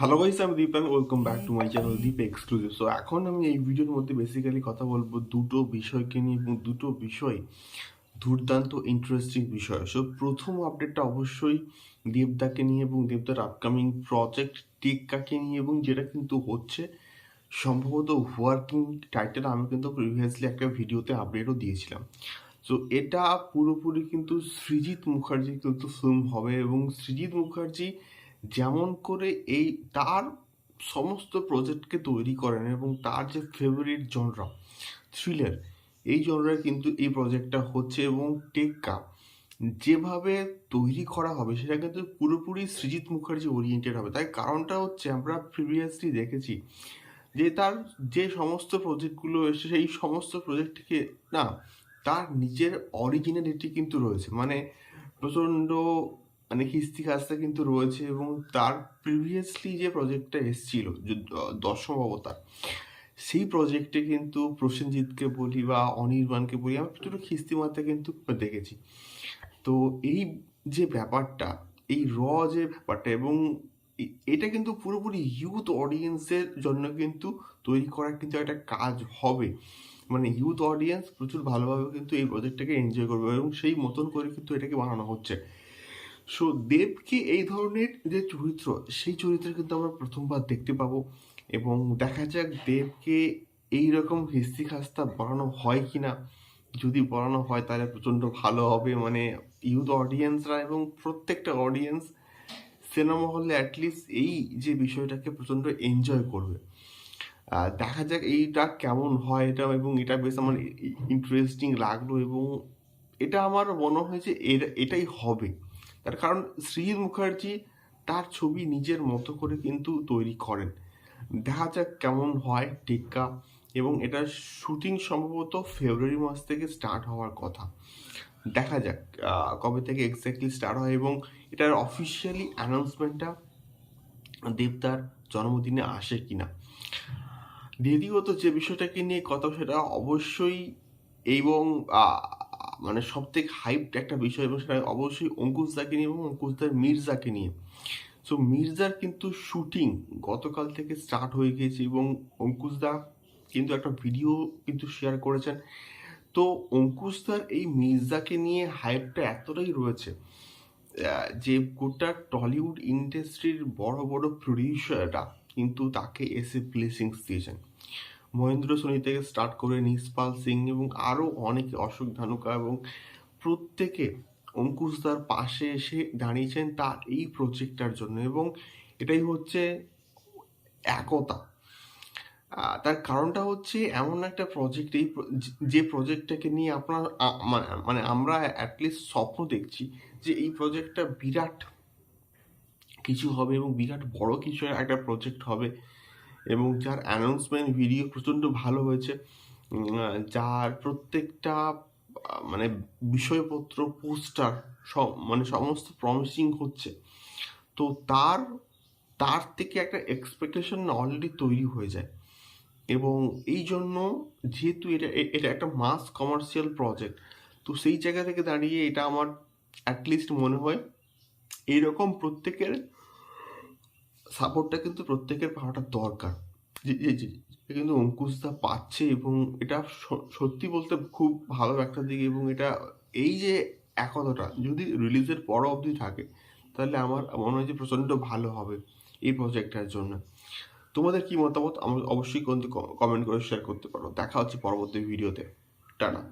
Hello guys আমি Deep and welcome back to my channel Deep exclusive so এখন আমি এই ভিডিওর মধ্যে বেসিক্যালি কথা বলব দুটো বিষয়কে নিয়ে এবং দুটো বিষয় দুর্দান্ত ইন্টারেস্টিং বিষয়। সো প্রথম আপডেটটা অবশ্যই দেবদাকে নিয়ে এবং দেবদার আপকামিং প্রজেক্ট টেক্কাকে নিয়ে এবং যেটা কিন্তু হচ্ছে সম্ভবত ওয়ার্কিং টাইটেল আমি কিন্তু প্রিভিয়াসলি একটা ভিডিওতে আপডেটও দিয়েছিলাম। সো এটা পুরোপুরি কিন্তু সৃজিৎ মুখার্জি কিন্তু ফিল্ম হবে এবং সৃজিৎ মুখার্জি যেমন করে এই তার সমস্ত প্রজেক্টকে তৈরি করেন এবং তার যে ফেভারিট জনরা থ্রিলার এই জনরার কিন্তু এই প্রজেক্টটা হচ্ছে এবং টেক্কা যেভাবে তৈরি করা হবে সেটা কিন্তু পুরোপুরি সৃজিৎ মুখার্জি ওরিয়েন্টেড হবে। তাই কারণটা হচ্ছে আমরা প্রিভিয়াসলি দেখেছি যে তার যে সমস্ত প্রজেক্টগুলো এসে সেই সমস্ত প্রজেক্টকে না, তার নিজের অরিজিনালিটি কিন্তু রয়েছে। মানে প্রচণ্ড মানে কিস্তি খাস্তা কিন্তু রয়েছে এবং তার প্রিভিয়াসলি যে প্রজেক্টটা এসেছিল দশম অবতার, সেই প্রজেক্টে কিন্তু প্রসেনজিৎকে বলি বা অনির্বাণকে বলি আমি প্রচুর খিস্তি মারতে কিন্তু দেখেছি। তো এই যে ব্যাপারটা, এই র যে ব্যাপারটা এবং এটা কিন্তু পুরোপুরি ইউথ অডিয়েন্সের জন্য কিন্তু তৈরি করার কিন্তু একটা কাজ হবে। মানে ইউথ অডিয়েন্স প্রচুর ভালোভাবে কিন্তু এই প্রজেক্টটাকে এনজয় করবে এবং সেই মতন করে কিন্তু এটাকে বানানো হচ্ছে। সো দেবকে এই ধরনের যে চরিত্র, সেই চরিত্র কিন্তু আমরা প্রথমবার দেখতে পাবো এবং দেখা যাক দেবকে এই রকম হিস্তি খাস্তা বানানো হয় কি না যদি বানানো হয়, তাহলে প্রচণ্ড ভালো হবে। মানে ইউথ অডিয়েন্সরা এবং প্রত্যেকটা অডিয়েন্স সিনেমা হলে অ্যাটলিস্ট এই যে বিষয়টাকে প্রচণ্ড এনজয় করবে। দেখা যাক এইটা কেমন হয় এটা এবং এটা বেশ আমার ইন্টারেস্টিং লাগল এবং এটা আমার মনে হয় যে এটাই হবে। তার কারণ শ্রীজিৎ মুখার্জি তার ছবি নিজের মতো করে কিন্তু তৈরি করেন। দেখা যাক কেমন হয় টিক্কা এবং এটার শুটিং সম্ভবত ফেব্রুয়ারি মাস থেকে স্টার্ট হওয়ার কথা। দেখা যাক কবে থেকে এক্স্যাক্টলি স্টার্ট হয় এবং এটার অফিসিয়ালি অ্যানাউন্সমেন্টটা দেবদার জন্মদিনে আসে কি না দ্বিতীয়ত যে বিষয়টাকে নিয়ে কথা, সেটা অবশ্যই এবং মানে সব থেকে হাইপড একটা বিষয় এবং সেটা অবশ্যই অঙ্কুশ দাকে নিয়ে এবং অঙ্কুশ অঙ্কুশদার মির্জাকে নিয়ে। সো মির্জার কিন্তু শুটিং গতকাল থেকে স্টার্ট হয়ে গিয়েছে এবং অঙ্কুশদা কিন্তু একটা ভিডিও কিন্তু শেয়ার করেছেন। তো অঙ্কুশ অঙ্কুশদার এই মির্জাকে নিয়ে হাইপটা এতটাই রয়েছে যে গোটা টলিউড ইন্ডাস্ট্রির বড় বড় প্রডিউসাররা কিন্তু তাকে এসে ব্লেসিংস দিয়েছেন। মহেন্দ্র সোনি থেকে স্টার্ট করে নিসপাল সিং এবং আরও অনেকে অশোক ধানুকা এবং প্রত্যেকে অঙ্কুশদার পাশে এসে দাঁড়িয়েছেন তার এই প্রজেক্টটার জন্য এবং এটাই হচ্ছে একতা। তার কারণটা হচ্ছে এমন একটা প্রজেক্ট এই যে- যে প্রজেক্টটাকে নিয়ে আপনার মানে আমরা অ্যাটলিস্ট স্বপ্ন দেখছি যে এই প্রজেক্টটা বিরাট কিছু হবে এবং বিরাট বড় কিছু একটা প্রজেক্ট হবে। এবং যার অ্যানাউন্সমেন্ট ভিডিও প্রচণ্ড ভালো হয়েছে। যার প্রত্যেকটা মানে বিষয়পত্র পোস্টার সব মানে সমস্ত প্রমিসিং হচ্ছে। তো তার তার থেকে একটা এক্সপেকটেশন অলরেডি তৈরি হয়ে যায়। এবং এই জন্য যেহেতু এটা এটা একটা মাস কমার্শিয়াল প্রজেক্ট তো সেই জায়গা থেকে দাঁড়িয়ে এটা আমার অ্যাটলিস্ট মনে হয় এইরকম প্রত্যেকের সাপোর্টটা কিন্তু প্রত্যেকের পাওয়াটা দরকার। কিন্তু অঙ্কুশদা পাচ্ছে এবং এটা সত্যি বলতে খুব ভালো একটা দিক এবং এটা, এই যে একতাটা যদি রিলিজের পর অবধি থাকে, তাহলে আমার মনে হয় যে প্রচণ্ড ভালো হবে এই প্রজেক্টটার জন্য। তোমাদের কি মতামত? অবশ্যই কিন্তু কমেন্ট করে শেয়ার করতে পারো। দেখা হচ্ছে পরবর্তী ভিডিওতে টাটা।